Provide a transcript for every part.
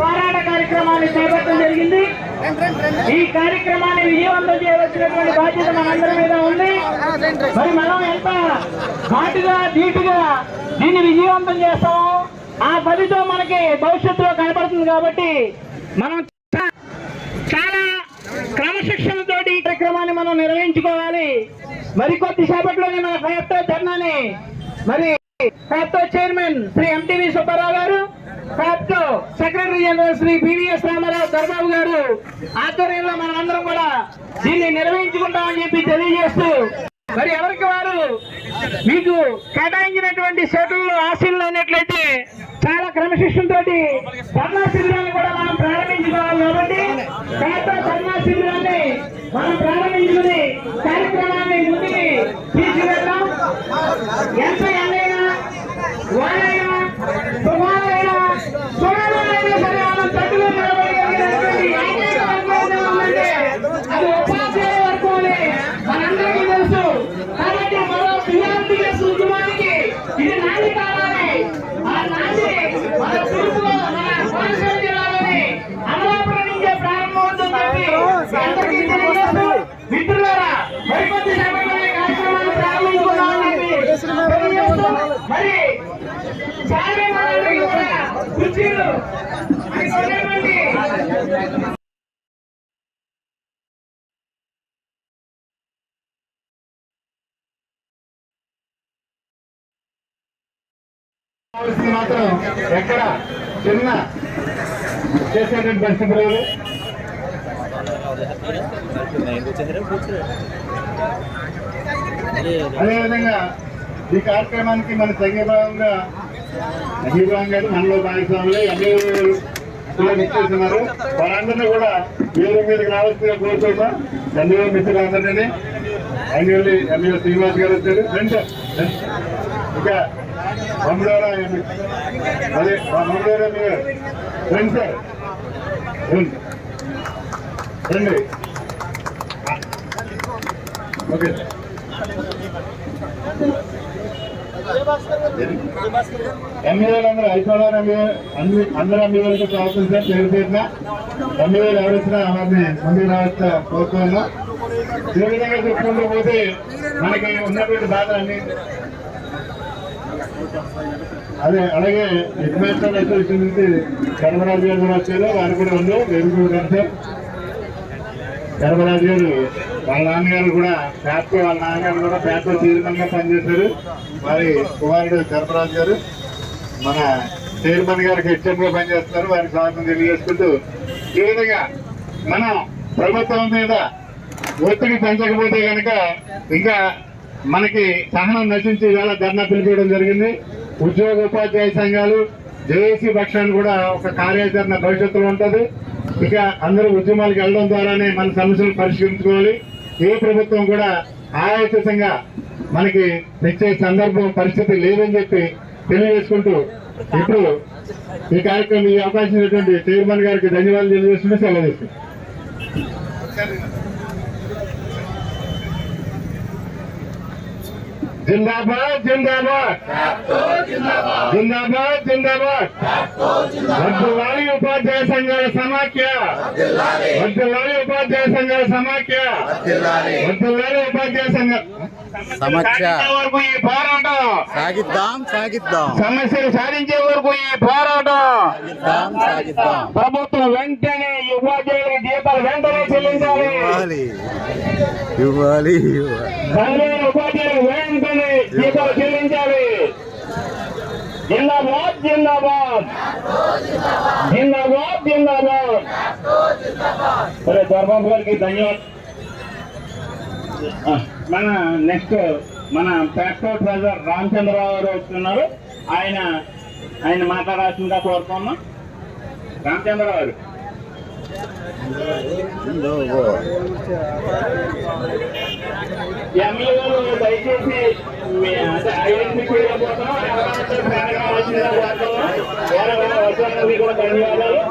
పోరాట కార్యక్రమాన్ని చేపట్టడం జరిగింది. ఈ కార్యక్రమాన్ని విజయవంతం చేయవలసినటువంటి బాధ్యత మనందరి మీద ఉంది. మరి మనం ఎంత ఘాటుగా ధీటుగా దీన్ని విజయవంతం చేస్తామో ఆ ఫలితం మనకి భవిష్యత్తులో కనపడుతుంది కాబట్టి మనం చాలా క్రమశిక్షణతో ఈ కార్యక్రమాన్ని మనం నిర్వహించుకోవాలి. మరి కొద్దిసేపట్లోనే మన ప్రయత్న ధర్నాన్ని మరి ఫ్యాక్టో చైర్మన్ శ్రీ ఎంటీవి సుబ్బారావు గారు FAPTO secretary general Shri BVS Ramarao దర్బాబు గారు ఆధ్వర్యంలో మనందరం కూడా దీన్ని నిర్వహించుకుంటామని చెప్పి తెలియజేస్తూ మరి ఎవరికి వారు మీకు కేటాయించినటువంటి సీట్లలో ఆశీలు అయినట్లయితే చాలా క్రమశిక్షణతోటి ధర్నా శిబిరాన్ని కూడా మనం ప్రారంభించుకోవాలి కాబట్టి పేద ధర్నా శిబిరాన్ని మనం ప్రారంభించుకుని కార్యక్రమాన్ని ముందుకి తీసుకెళ్తాం ఎంత Bye. మాత్రం ఎక్కడ చిన్న చేసేటువంటి పరిస్థితి లేదు. అదేవిధంగా ఈ కార్యక్రమానికి మన సంఘీభావంగా సంఘీభావం గారు మనలో భాగస్వాములు ఎమ్మెల్యే కూడా వారందరినీ కూడా వేరే మీదకి రావాల్సిందిగా కోరుతున్నాం మిత్రులు మిత్రులందరినీ ఎమ్మెల్యే ఎమ్మెల్యే శ్రీనివాస్ గారు వచ్చారు. రెండు ఇంకా మమ్మల్ని అదే మమ్మల్ని మీరు రండి సార్. రండి. Okay sir. ఎమ్మెల్యేలందరూ ఐశ్వర్య ఎమ్మెల్యే అన్ని అందరు ఎమ్మెల్యేలకు స్వాగతం సార్ పేరు పేరున. ఎమ్మెల్యేలు ఎవరిచ్చినా వారిని ముందుకు రావచ్చు కోరుతున్నాను ఏ విధంగా చెప్పుకుంటూ పోతే మనకి ఉన్నటువంటి బాధలన్నీ అదే అలాగే ఎడ్యుకేషన్ అసోసియేషన్ నుంచి ధర్మరాజు గారు కూడా వచ్చారు. వారు కూడా ఉంది వెలుగు సార్. ధర్మరాజు గారు వాళ్ళ నాన్నగారు కూడా ఫ్యాక్టరీ వాళ్ళ నాన్నగారు కూడా ఫ్యాక్టరీ చైర్మన్గా పనిచేశారు. వారి కుమారుడు ధర్మరాజు గారు మన చైర్మన్ గారికి హెచ్ఎం గా పనిచేస్తున్నారు. వారికి స్వాగతం తెలియజేసుకుంటూ ఈ విధంగా మనం ప్రభుత్వం మీద ఒత్తిడి పెంచకపోతే కనుక ఇంకా మనకి సహనం నశించి ఇవాళ ధర్నా పిలిపించడం జరిగింది. ఉద్యోగ ఉపాధ్యాయ సంఘాలు జేఏసీ పక్షాన్ని కూడా ఒక కార్యాచరణ భవిష్యత్తులో ఉంటుంది. ఇక అందరూ ఉద్యమాలకు వెళ్ళడం ద్వారానే మన సమస్యలు పరిష్కరించుకోవాలి. ఏ ప్రభుత్వం కూడా ఆయాసంగా మనకి తెచ్చే సందర్భం పరిస్థితి లేదని చెప్పి తెలియజేసుకుంటూ ఇప్పుడు ఈ కార్యక్రమం ఈ అవకాశం ఇచ్చినటువంటి చైర్మన్ గారికి ధన్యవాదాలు తెలియజేసుకుంటూ సెలవు జిందాబాద్ జిందాబాద్. జిందాబాద్ జిందాబాద్. వడ్డులాలి ఉపాధ్యాయ సంఘాల సమాఖ్య. వడ్డులాలి ఉపాధ్యాయ సంఘాల సమాఖ్య. వడ్డులాలి ఉపాధ్యాయ సంఘ సమస్య వరకు ఈ పోరాటం. సాగిద్దాం సాగిద్దాం. సమస్యలు సాధించే వరకు ఈ పోరాటం. సాగిద్దాం సాగిద్దాం. ప్రభుత్వం వెంటనే ఉపాధ్యాయుల జీతాలు వెంటనే చెల్లించాలి. ఇవ్వాలి జిందాబాద్ జిందాబాద్ జిందాబాద్ జిందాబాద్ సరే గారికి ధన్యవాదాలు మన నెక్స్ట్ మన ప్యాక్టో ట్రెజర్ రామచంద్రరావు గారు వస్తున్నారు ఆయన ఆయన మాట్లాడాల్సిందిగా కోరుతున్నాం రామచంద్రరావు గారు దయచేసి ధన్యవాదాలు. అలాగే కూడా ధన్యవాదాలు.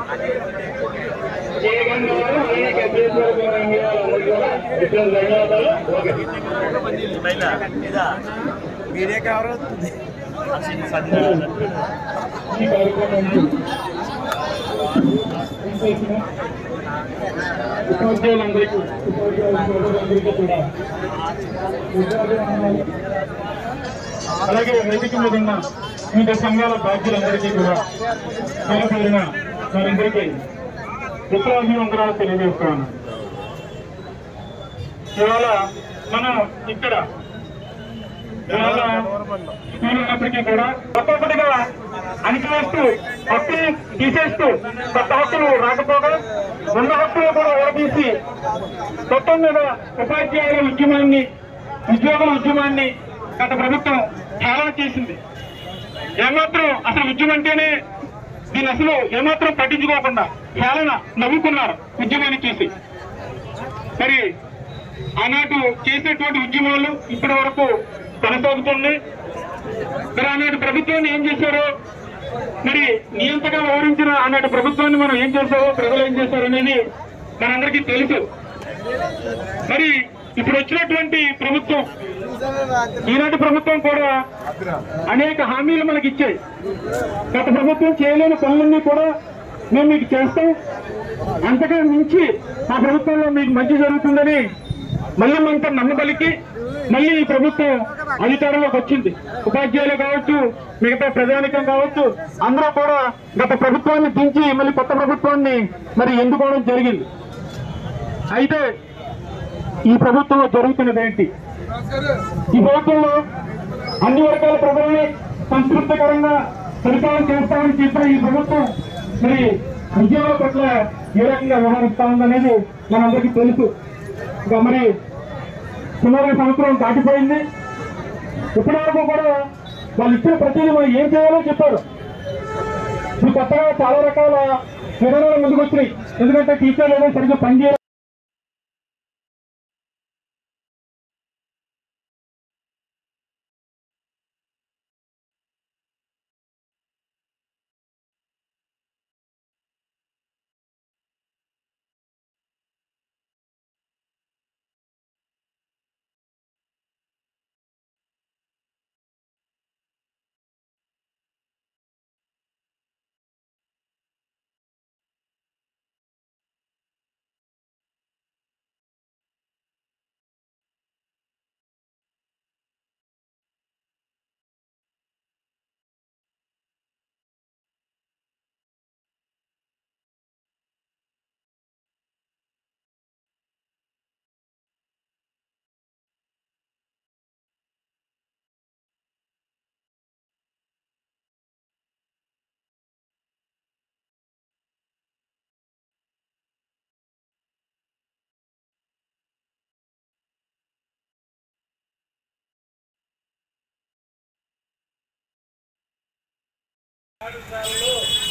మీరే కావాలి? ఈ కార్యక్రమం చేసిన ఉపాధ్యాయులందరికీ ఉపాధ్యాయులందరికీ కూడా అలాగే వేదిక మీద ఉన్న వివిధ సంఘాల బాధ్యులందరికీ కూడా పేరు పేరున వారందరికీ విప్లవాభివందనాలు తెలియజేస్తాను. ఇవాళ మన ఇక్కడ స్కూల్ ఉన్నప్పటికీ కూడా ఒక్కొక్కటిగా అణిచివేస్తూ హక్కులు తీసేస్తూ కొత్త హక్కులు రాకపోగా ఉన్న హక్కులు కూడా ఓడదీసి మొత్తం మీద ఉపాధ్యాయుల ఉద్యమాన్ని ఉద్యోగుల ఉద్యమాన్ని గత ప్రభుత్వం చాలా చేసింది. ఏమాత్రం అసలు ఉద్యమం అంటేనే దీన్ని అసలు ఏమాత్రం పట్టించుకోకుండా హేళన నవ్వుకున్నారు ఉద్యమాన్ని చూసి. మరి ఆనాడు చేసినటువంటి ఉద్యమాలు ఇప్పటి వరకు కొనసాగుతున్నాయి. మరి ఆనాటి ప్రభుత్వాన్ని ఏం చేశారో? మరి నియంతగా వివరించిన ఆనాటి ప్రభుత్వాన్ని మనం ఏం చేశారో ప్రజలు ఏం చేశారు అనేది మనందరికీ తెలుసు. మరి ఇప్పుడు వచ్చినటువంటి ప్రభుత్వం ఈనాటి ప్రభుత్వం కూడా అనేక హామీలు మనకి ఇచ్చాయి. గత ప్రభుత్వం చేయలేని పనులన్నీ కూడా మేము మీకు చేస్తాం. అంతగా మించి మా ప్రభుత్వంలో మీకు మంచి జరుగుతుందని మళ్ళీ మనతో నమ్మబలికి మళ్ళీ ఈ ప్రభుత్వం అధికారంలోకి వచ్చింది. ఉపాధ్యాయులు కావచ్చు మిగతా ప్రజానికం కావచ్చు అందరూ కూడా గత ప్రభుత్వాన్ని దించి మళ్ళీ కొత్త ప్రభుత్వాన్ని మరి ఎన్నుకోవడం జరిగింది. అయితే ఈ ప్రభుత్వంలో జరుగుతున్నది ఏంటి? ఈ ప్రభుత్వంలో అన్ని వర్గాల ప్రజల్ని సంతృప్తికరంగా పరిపాలన చేస్తామని చెప్పిన ఈ ప్రభుత్వం మరి ఉద్యోగుల పట్ల ఏ రకంగా వ్యవహరిస్తా ఉందనేది మనందరికీ తెలుసు. ఇక మరి సుమారు సంవత్సరం దాటిపోయింది. ఇప్పటి వరకు కూడా వాళ్ళు ఇచ్చిన ప్రతిదీ మనం ఏం చేయాలో చెప్పారు. ఇప్పుడు కొత్తగా చాలా రకాల విధానాలు ముందుకు వచ్చినాయి ఎందుకంటే టీచర్లు ఏదో సరిగ్గా పనిచేయాలి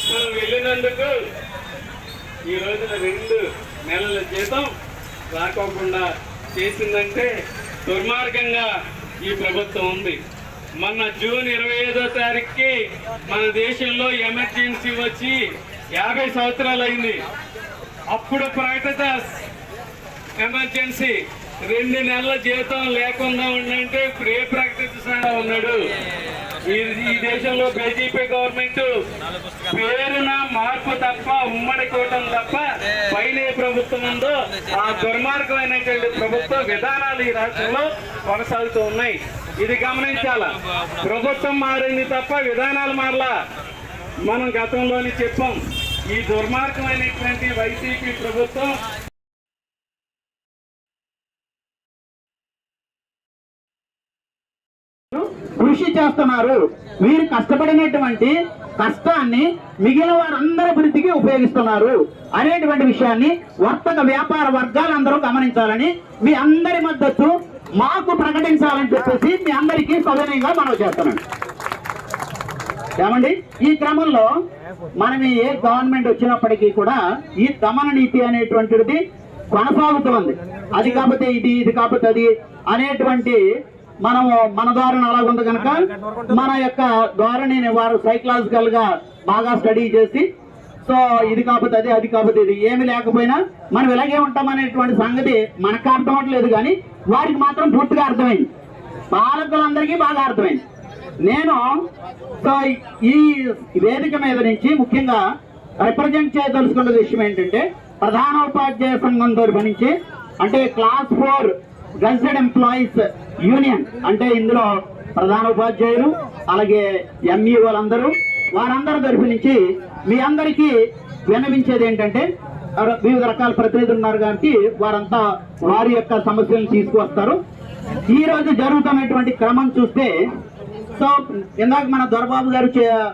మనం వెళ్ళినందుకు ఈ రోజున రెండు నెలల జీతం రాకోకుండా చేసిందంటే దుర్మార్గంగా ఈ ప్రభుత్వం ఉంది. మొన్న జూన్ ఇరవై ఐదో తారీఖుకి మన దేశంలో ఎమర్జెన్సీ వచ్చి యాభై సంవత్సరాలు అయింది. అప్పుడు ప్రకటదాస్ ఎమర్జెన్సీ రెండు నెలల జీతం లేకుండా ఉండంటే ఇప్పుడు ఏ ప్రకటిస్తాడా ఉన్నాడు? ఈ ఈ దేశంలో బీజేపీ గవర్నమెంట్ పేరున మార్పు తప్ప ఉమ్మడి కోటం తప్ప పైన ఏ ప్రభుత్వం ఉందో ఆ దుర్మార్గమైనటువంటి ప్రభుత్వ విధానాలు ఈ రాష్ట్రంలో కొనసాగుతూ ఉన్నాయి. ఇది గమనించాల? ప్రభుత్వం మారింది తప్ప విధానాలు మారలా. మనం గతంలోని చెప్పాం ఈ దుర్మార్గమైనటువంటి వైసీపీ ప్రభుత్వం చేస్తున్నారు. వీరు కష్టపడినటువంటి కష్టాన్ని మిగిలిన వారందరి అభివృద్ధికి ఉపయోగిస్తున్నారు. అనేటువంటి విషయాన్ని వర్తక వ్యాపార వర్గాలందరూ గమనించాలని మీ అందరి మద్దతు మాకు ప్రకటించాలని చెప్పేసి మీ అందరికీ సౌజన్యంగా మనం చేస్తున్నాను. ఏమండి? ఈ క్రమంలో మనం ఏ గవర్నమెంట్ వచ్చినప్పటికీ కూడా ఈ దమన నీతి అనేటువంటిది కొనసాగుతుంది అది కాకపోతే ఇది ఇది కాకపోతే అది అనేటువంటి మనము మన ధోరణి అలాగుంది కనుక మన యొక్క ధోరణిని వారు సైకలాజికల్గా బాగా స్టడీ చేసి సో ఇది కాకపోతే అది అది కాకపోతే ఇది ఏమి లేకపోయినా మనం ఇలాగే ఉంటాం అనేటువంటి సంగతి మనకు అర్థం అవ్వట్లేదు కానీ వారికి మాత్రం పూర్తిగా అర్థమైంది. పాలకులందరికీ బాగా అర్థమైంది. నేను సో ఈ వేదిక మీద నుంచి ముఖ్యంగా రిప్రజెంట్ చేయదలుచుకున్న విషయం ఏంటంటే ప్రధాన ఉపాధ్యాయ సంఘం నుంచి అంటే క్లాస్ ఫోర్ గన్సెడ్ ఎంప్లాయీస్ యూనియన్ అంటే ఇందులో ప్రధాన ఉపాధ్యాయులు అలాగే ఎంఈఓలందరూ వారందరి తరఫు నుంచి మీ అందరికీ విన్నవించేది ఏంటంటే వివిధ రకాల ప్రతినిధులు ఉన్నారు కాబట్టి వారంతా వారి యొక్క సమస్యలను తీసుకువస్తారు. ఈ రోజు జరుగుతున్నటువంటి క్రమం చూస్తే సో ఇందాక మన దొరబాబు గారు చే-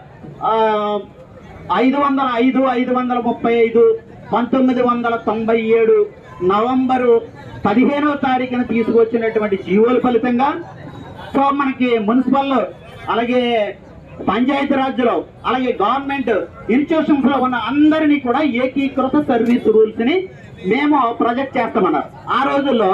ఐదు వందల ఐదు ఐదు వందల ముప్పై ఐదు పంతొమ్మిది వందల తొంభై ఏడు నవంబరు పదిహేనో తారీఖున తీసుకొచ్చినటువంటి జీవోల ఫలితంగా సో మనకి మున్సిపల్ అలాగే పంచాయతీ రాజ్లో అలాగే గవర్నమెంట్ ఇన్స్టిట్యూషన్స్లో ఉన్న అందరినీ కూడా ఏకీకృత సర్వీస్ రూల్స్ని మేము ప్రొజెక్ట్ చేస్తామన్నారు. ఆ రోజుల్లో